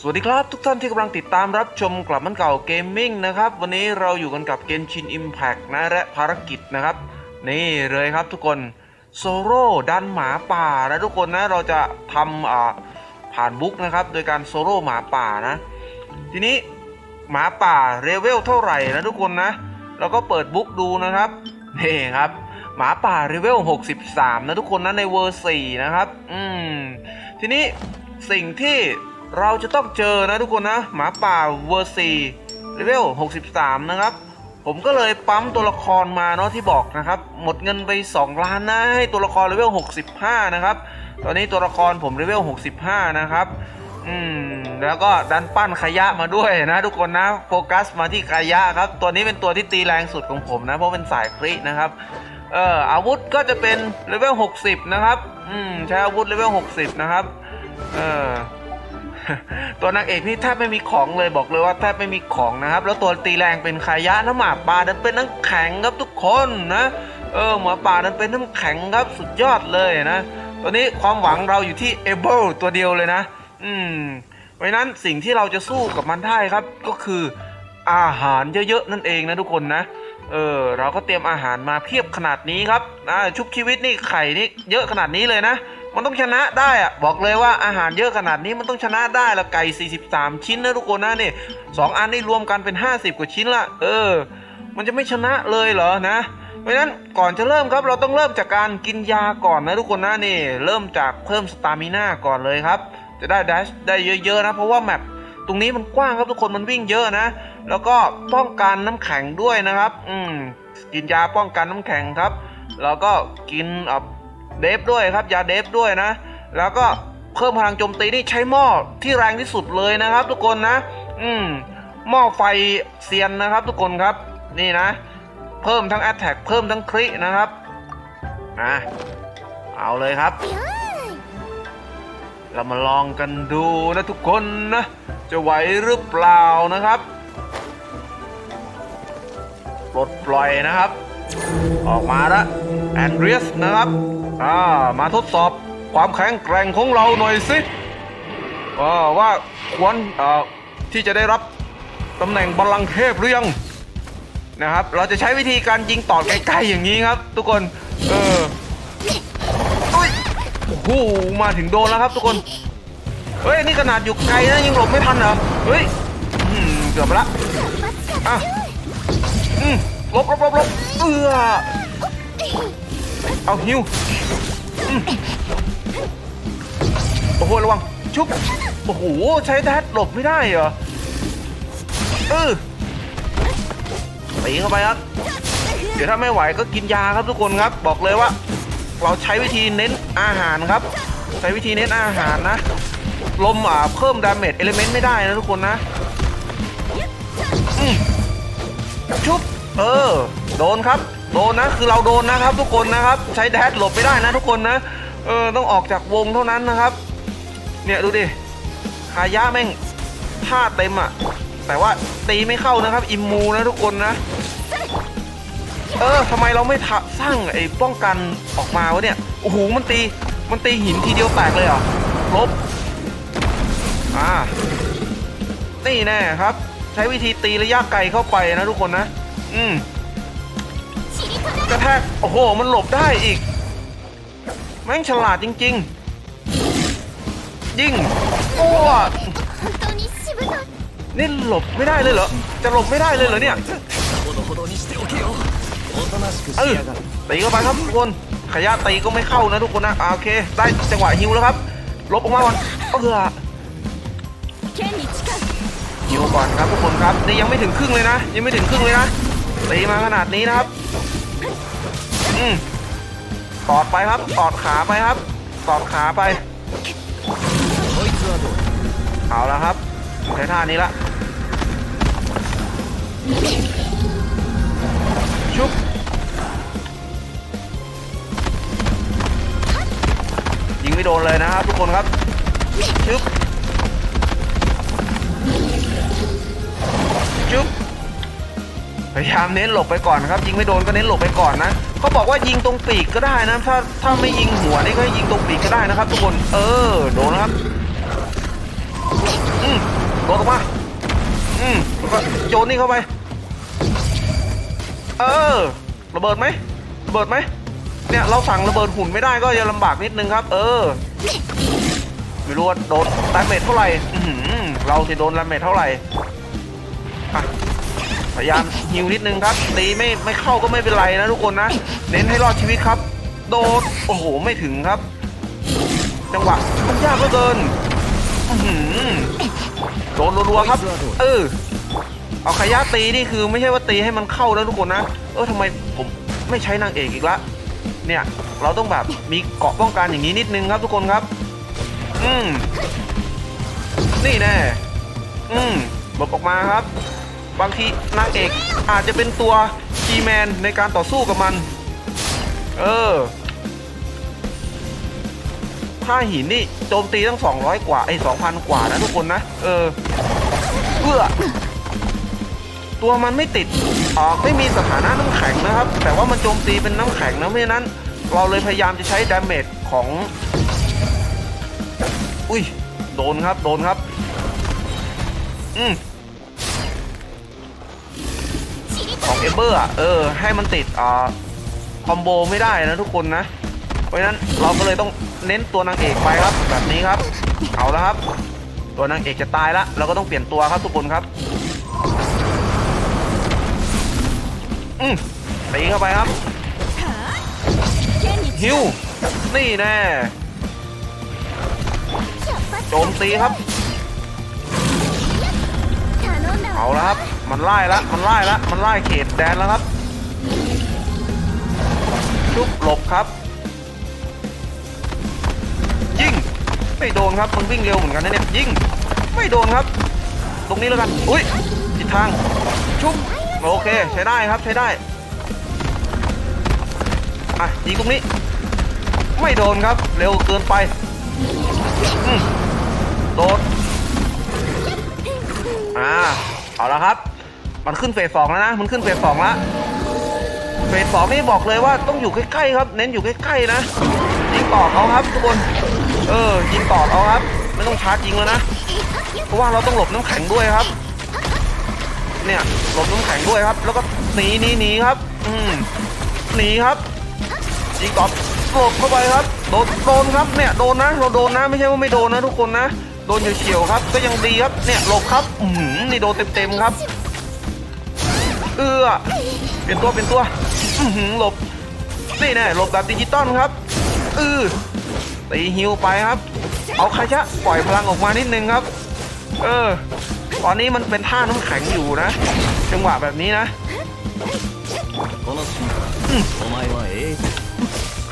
สวัสดีครับทุกท่านที่กำลังติดตามรับชมกลับมันเก่าเกมมิ่งนะครับ วันนี้เราอยู่กันกับเกมชิน Impact นะและภารกิจนะครับ นี่เลยครับทุกคนโซโล่ดันหมาป่านะทุกคนนะเราจะทำอ่าผ่านบุ๊กนะครับ โดยการโซโล่หมาป่านะ ทีนี้หมาป่าเลเวลเท่าไหร่นะทุกคนนะเราก็เปิดบุ๊กดูนะครับนี่ครับหมาป่าเลเวล63 นะทุกคนนะในเวอร์4นะครับ อืมทีนี้สิ่งที่ เราจะต้องเจอนะทุกคนนะ หมาป่าเวอร์ซีเลเวล63 นะครับ ผมก็เลยปั๊มตัวละครมาเนาะที่บอกนะครับ หมดเงินไป 2 ล้านนะให้ตัวละครเลเวล65 นะครับ ตอนนี้ตัวละครผมเลเวล65 นะครับอืมแล้วก็ดันปั้นขยะมาด้วยนะทุกคนนะโฟกัสมาที่ขยะครับตัวนี้เป็นตัวที่ตีแรงสุดของผมนะ เพราะเป็นสายครินะครับเอ่ออาวุธก็จะเป็นเลเวล60 นะครับ อืมใช้อาวุธเลเวล60 นะครับเออ ตัวนางเอกนี่แทบไม่มีของเลยบอกเลยว่าแทบไม่มีของนะครับ แล้วตัวตีแรงเป็นขายะน้ำหมาป่านั้นเป็นน้ำแข็งครับทุกคนนะเออหมาป่านั้นเป็นน้ำแข็งครับสุดยอดเลยนะตอนนี้ความหวังเราอยู่ที่เอเบิลตัวเดียวเลยนะ อืมเพราะนั้นสิ่งที่เราจะสู้กับมันได้ครับก็คืออาหารเยอะๆนั่นเองนะทุกคนนะเออเราก็เตรียมอาหารมาเพียบขนาดนี้ครับอ่าชุบชีวิตนี่ไข่นี่เยอะขนาดนี้เลยนะ มันต้องชนะได้อะบอกเลยว่าอาหารเยอะขนาดนี้มันต้องชนะได้ละไก่ 43 ชิ้นนะทุกคนนะนี่สองอันนี่รวมกันเป็น 50 กว่าชิ้นละเออ มันจะไม่ชนะเลยเหรอนะเพราะฉะนั้นก่อนจะเริ่มครับเราต้องเริ่มจากการกินยาก่อนนะทุกคนนะนี่ เริ่มจากเพิ่มสตามิน่าก่อนเลยครับ จะได้ดัชได้เยอะๆนะ เพราะว่าแมปตรงนี้มันกว้างครับทุกคนมันวิ่งเยอะนะ แล้วก็ป้องกันน้ำแข็งด้วยนะครับ อืมกินยาป้องกันน้ำแข็งครับ แล้วก็กินอ่อ เดฟด้วยครับยาเดฟด้วยนะ แล้วก็เพิ่มพลังโจมตีนี่ใช้หม้อที่แรงที่สุดเลยนะครับ ทุกคนนะ อืมหม้อไฟเซียนนะครับ ทุกคนครับนี่นะ เพิ่มทั้ง a t t a c k เพิ่มทั้งครินะครับนะเอาเลยครับ เรามาลองกันดูนะทุกคนนะ จะไหวหรือเปล่านะครับปลดปล่อยนะครับ ออกมาละแอนเดรียสนะครับ อ่ามาทดสอบความแข็งแกร่งของเราหน่อยสิว่าว่าควรที่จะได้รับตำแหน่งบัลลังก์เทพหรือยังนะครับ เราจะใช้วิธีการยิงต่อไกลๆอย่างนี้ครับ ทุกคน เอออุ้ยโอ้โหมาถึงโดนแล้วครับ ทุกคน เฮ้ยนี่ขนาดอยู่ไกลนะยังหลบไม่ทันเหรอ เฮ้ยเกือบละอะอืมลบหลบหลบหลบเอือ เอาฮิวโอ้โหระวังชุบโอ้โหใช้แดดหลบไม่ได้เหรอเออตีเข้าไปครับเดี๋ยวถ้าไม่ไหวก็กินยาครับทุกคนครับ บอกเลยว่า เราใช้วิธีเน้นอาหารครับ ใช้วิธีเน้นอาหารนะ ลมอ่าเพิ่มดาเมจเอลิเมนต์ไม่ได้นะทุกคนนะชุบเออ โดนครับ นนะคือเราโดนนะครับทุกคนนะครับ ใช้แดดหลบไม่ได้นะทุกคนนะเออต้องออกจากวงเท่านั้นนะครับ เนี่ยดูดิคายะแม่งท่าเต็มอะแต่ว่าตีไม่เข้านะครับ อิมมูนะทุกคนนะ เออทำไมเราไม่สร้างไอ้ป้องกันออกมาวะเนี่ยโอ้โหมันตีมันตีหินทีเดียวแตกเลยเหรอลบอ่านี่แน่ครับ ใช้วิธีตีระยะไกลเข้าไปนะทุกคนนะ อืม กระแทก โอ้โห มันหลบได้อีก แม่งฉลาดจริง ๆ ยิ่งโอ้นี่หลบไม่ได้เลยเหรอ จะหลบไม่ได้เลยเหรอเนี่ยเออตีเข้าไปครับทุกคน ขย่าตีก็ไม่เข้านะทุกคนนะโอเค ได้จังหวะฮิวแล้วครับ ลบออกมาก่อนเออฮิวก่อนครับทุกคนครับ นี่ยังไม่ถึงครึ่งเลยนะ ยังไม่ถึงครึ่งเลยนะตีมาขนาดนี้นะครับ อืตอดไปครับตอดขาไปครับตอดขาไปเอาแล้วครับใช้ท่านี้ละชุบยิงไม่โดนเลยนะครับทุกคนครับชุบ พยายามเน้นหลบไปก่อนครับ ยิงไม่โดนก็เน้นหลบไปก่อนนะเขาบอกว่ายิงตรงปีกก็ได้นะ ถ้าถ้าไม่ยิงหัวนี่ก็ให้ยิงตรงปีกก็ได้นะครับ ทุกคนเออโดนนะครับอืมโดดออกมาอืมก็โยนนี่เข้าไป เออระเบิดไหมระเบิดไหมเนี่ยเราสั่งระเบิดหุ่นไม่ได้ก็จะลำบากนิดนึงครับ เออไม่รู้ว่าโดนดาเมจเท่าไหร่เราจะโดนดาเมจเท่าไหร่ พยายามฮิวนิดนึงครับตีไม่ไม่เข้าก็ไม่เป็นไรนะทุกคนนะ เน้นให้รอดชีวิตครับ โดดโอ้โหไม่ถึงครับ จังหวะมันยากเหลือเกินโดนรัวๆครับ เออเอาขยะตีนี่คือไม่ใช่ว่าตีให้มันเข้าแล้วทุกคนนะ เออทำไมผมไม่ใช้นางเอกอีกละเนี่ย เราต้องแบบมีเกาะป้องกันอย่างนี้นิดนึงครับทุกคนครับ อืมนี่แน่อืมหลบออกมาครับ บางทีนางเอกอาจจะเป็นตัวคีแมนในการต่อสู้กับมัน เออถ้าหินนี่โจมตีตั้ง 200 กว่าไอ้2,000 กว่านะทุกคนนะ เออเพื่อตัวมันไม่ติดออกไม่มีสถานะน้ำแข็งนะครับ แต่ว่ามันโจมตีเป็นน้ำแข็งนะเพราะฉะนั้น เราเลยพยายามจะใช้ดาเมจของ อุ้ย โดนครับ โดนครับ อืม ของเอเบอร์อะเออให้มันติดอคอมโบไม่ได้นะทุกคนนะ เพราะฉะนั้นเราก็เลยต้องเน้นตัวนางเอกไปครับ แบบนี้ครับ เอาแล้วครับ ตัวนางเอกจะตายละเราก็ต้องเปลี่ยนตัวครับทุกคนครับ อืมตีเข้าไปครับฮิวนี่แน่โจมตีครับ เอาละครับ มันไล่ละ มันไล่ละ มันไล่เขตแดนแล้วครับ ชุบหลบครับ ยิง ไม่โดนครับ มันวิ่งเร็วเหมือนกันนะเนี่ย ยิง ไม่โดนครับ ตรงนี้แล้วกัน อุ้ยผิดทาง ชุบ โอเค ใช้ได้ครับ ใช้ได้ อะ ยิงตรงนี้ ไม่โดนครับ เร็วเกินไปโดนอ่าเอาละครับ มันขึ้นเฟสสองแล้วนะ มันขึ้นเฟสสองล้วเฟสสองนี่บอกเลยว่าต้องอยู่ใกล้ๆครับ เน้นอยู่ใกล้ๆนะยิงต่อเขาครับทุกคน เออ ยิงต่อเขาครับ ไม่ต้องชาร์จยิงแล้วนะ เพราะว่าเราต้องหลบน้ำแข็งด้วยครับ เนี่ยหลบน้ำแข็งด้วยครับ แล้วก็หนีหนีหนีครับ อืมหนีครับยิงต่อหลบเข้าไปครับ โดนโดนครับ เนี่ยโดนนะ เราโดนนะ ไม่ใช่ว่าไม่โดนนะ ทุกคนนะ โดนเฉียวๆครับ ก็ยังดีครับ เนี่ยหลบครับ อือหือนี่โดนเต็มๆครับ เอื้อเปลี่ยนตัวเปลี่ยนตัวหืมหลบนี่แน่หลบแบบดิจิตอลครับอือตีฮิวไปครับ เอาคาชะปล่อยพลังออกมานิดนึงครับ เออ ตอนนี้มันเป็นท่าน้ำแข็งอยู่นะ จังหวะแบบนี้นะ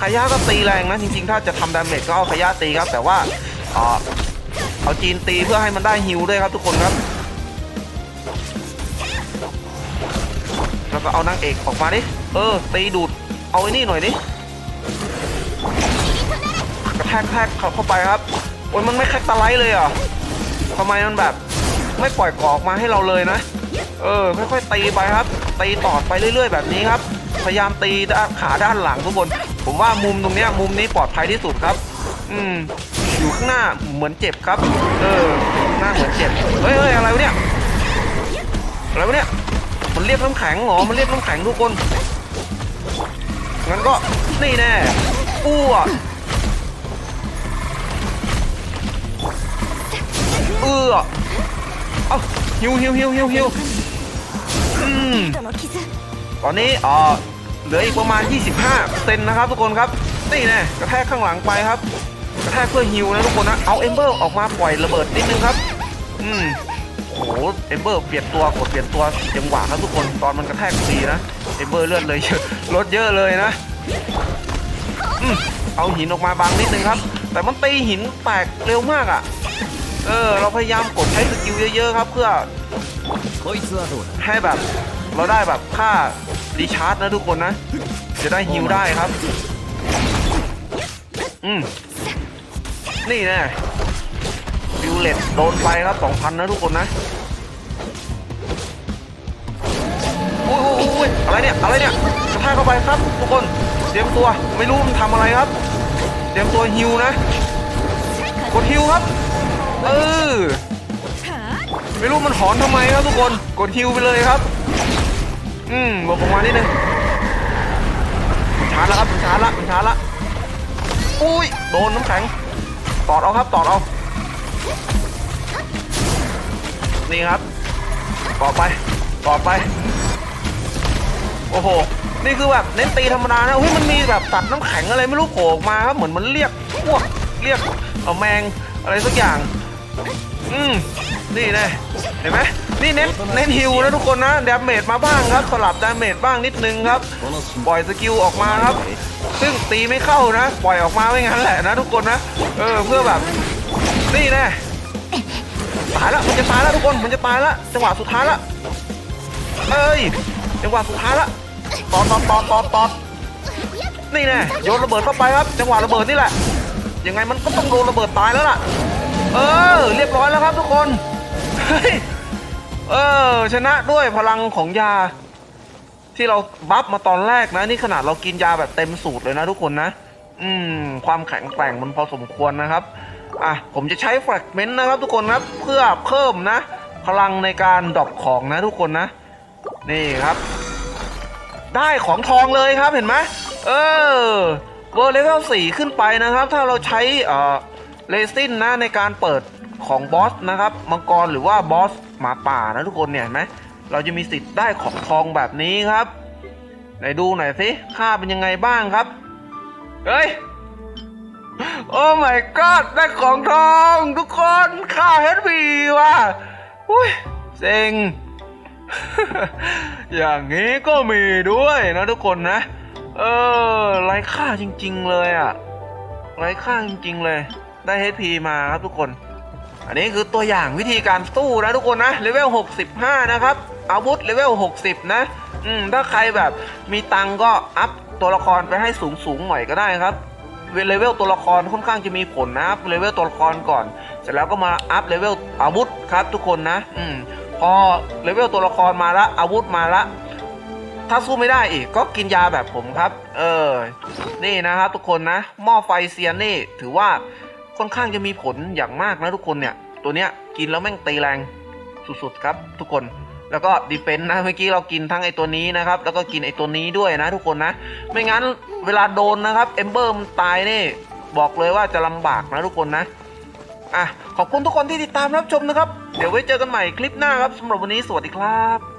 ขย่าก็ตีแรงนะ จริงๆ ถ้าจะทำดาเมจก็เอาขย่าตีครับ แต่ว่าเอาจีนตีเพื่อให้มันได้ฮิวด้วยครับทุกคนครับ แล้วก็เอานางเอกออกมาดิ เออ ตีดูด เอาไอ้นี่หน่อยดิ กระแทกแทกเข้าไปครับ โอ้ยมันไม่แคกตะไลท์เลยอะทำไมมันแบบ ไม่ปล่อยกรอกมาให้เราเลยนะ เออ ค่อยๆตีไปครับ ตีตอดไปเรื่อย ๆ แบบนี้ครับ พยายามตีด้านขาด้านหลังทุกคน ผมว่ามุมตรงเนี้ยมุมนี้ปลอดภัยที่สุดครับ อืม อยู่ข้างหน้าเหมือนเจ็บครับ เออ หน้าเหมือนเจ็บ เฮ้ยเฮ้ยอะไรวะเนี่ย อะไรวะเนี่ย เรียบน้ำแข็งหรอ มันเรียบน้ำแข็งทุกคน งั้นก็นี่แน่อ้วเออเอาฮิวฮิวฮิวฮิวฮิวอืมตอนนี้อ่อเหลืออีกประมาณ 25เซนนะครับทุกคนครับ นี่แน่กระแทกข้างหลังไปครับ กระแทกเพื่อฮิวนะทุกคนนะ เอาเอมเบอร์ออกมาปล่อยระเบิดนิดนึงครับ อืม โอ้โหเอมเบอร์เปลี่ยนตัวกดเปลี่ยนตัวจังหวะครับทุกคนตอนมันกระแทกตีนะเอมเบอร์เลือดเลยเยอะลดเยอะเลยนะเอาหินออกมาบางนิดนึงครับ แต่มันตีหินแตกเร็วมากอะ เออ เราพยายามกดใช้สกิลเยอะๆครับเพื่อให้แบบเราได้แบบค่ารีชาร์จนะทุกคนนะ จะได้ฮิวได้ครับ อืมนี่แน่ ฟิวเลตโดนไปครับ2,000นะทุกคนนะอุ้ยอุ้ยอุ้ยอะไรเนี่ย อะไรเนี่ยกระแทกเข้าไปครับ ทุกคน เตรียมตัว ไม่รู้มันทำอะไรครับ เตรียมตัวฮิวนะ กดฮิวครับ เออ ไม่รู้มันหอนทำไมครับทุกคน กดฮิวไปเลยครับ อืมบอกผมมานิดนึงช้าแล้วครับมันช้าละมันช้าละอุ้ย โดนน้ำแข็ง ตอดเอาครับ ตอดเอา นี่ครับต่อไปต่อไป โอ้โห นี่คือแบบเน้นตีธรรมดานะเฮ้ยมันมีแบบตัดน้ำแข็งอะไรไม่รู้โผล่ออกมาครับเหมือนมันเรียกพวกเรียกเอาแมงอะไรสักอย่าง อืมนี่นะเห็นไหมนี่เน้นเน้นฮิวนะทุกคนนะดาเมจมาบ้างครับ สลับดาเมจบ้างนิดนึงครับ ปล่อยสกิลออกมาครับ ซึ่งตีไม่เข้านะ ปล่อยออกมาไม่งั้นแหละนะทุกคนนะ เออเพื่อแบบ นี่นะ ตายแล้วมันจะตายแล้วทุกคนมันจะตายแล้วจังหวะสุดท้ายล้วเอ้ยจังหวะสุดท้ายล้วตอดตอดตอดตอดตอดนี่แน่โยนระเบิดเข้าไปครับ จังหวะระเบิดนี่แหละยังไงมันก็ต้องโดนระเบิดตายแล้วล่ะ เออ เรียบร้อยแล้วครับทุกคนเฮ้ยเออชนะด้วยพลังของยา ที่เราบัฟมาตอนแรกนะ นี่ขนาดเรากินยาแบบเต็มสูตรเลยนะทุกคนนะ อืม ความแข็งแกร่งมันพอสมควรนะครับ อะผมจะใช้แฟกเมนต์นะครับทุกคนครับเพื่อเพิ่มนะ พลังในการดรอปของนะทุกคนนะ นี่ครับ ได้ของทองเลยครับเห็นไหมเออเวอร์เลเวลสี่ขึ้นไปนะครับ ถ้าเราใช้เอ่อเลซินนะในการเปิดของบอสนะครับมังกรหรือว่าบอสหมาป่านะทุกคนเนี่ยเห็นไหมเราจะมีสิทธิ์ได้ของทองแบบนี้ครับไหนดูหน่อยสิค่าเป็นยังไงบ้างครับเฮ้ย โอ้ my god ได้ของทองทุกคนค่า HP ว่ะอุ้ยเซ็ง อย่างนี้ก็มีด้วยนะทุกคนนะ เออไร้ค่าจริง ๆ เลยอะไร้ค่าจริง ๆ เลย ได้ HP มาครับทุกคน อันนี้คือตัวอย่างวิธีการสู้นะทุกคนนะเลเวล65 นะครับ อาวุธเลเวล60 นะ อืมถ้าใครแบบมีตังก็อัพตัวละครไปให้สูงๆหน่อยก็ได้ครับ เลเวลตัวละครค่อนข้างจะมีผลนะครับเลเวลตัวละครก่อน เสร็จแล้วก็มาอัพเลเวลอาวุธครับทุกคนนะ อืมพอเลเวลตัวละครมาละอาวุธมาละ ถ้าสู้ไม่ได้อีกก็กินยาแบบผมครับ เออ นี่นะครับทุกคนนะหม้อไฟเซียนนี่ถือว่าค่อนข้างจะมีผลอย่างมากนะทุกคนเนี่ย ตัวเนี้ยกินแล้วแม่งตีแรงสุดๆครับทุกคน แล้วก็ดีเฟนต์นะเมื่อกี้เรากินทั้งไอตัวนี้นะครับ แล้วก็กินไอตัวนี้ด้วยนะทุกคนนะ ไม่งั้นเวลาโดนนะครับเอมเบอร์มันตายนี่บอกเลยว่าจะลำบากนะทุกคนนะอะขอบคุณทุกคนที่ติดตามรับชมนะครับ เดี๋ยวไว้เจอกันใหม่คลิปหน้าครับสำหรับวันนี้สวัสดีครับ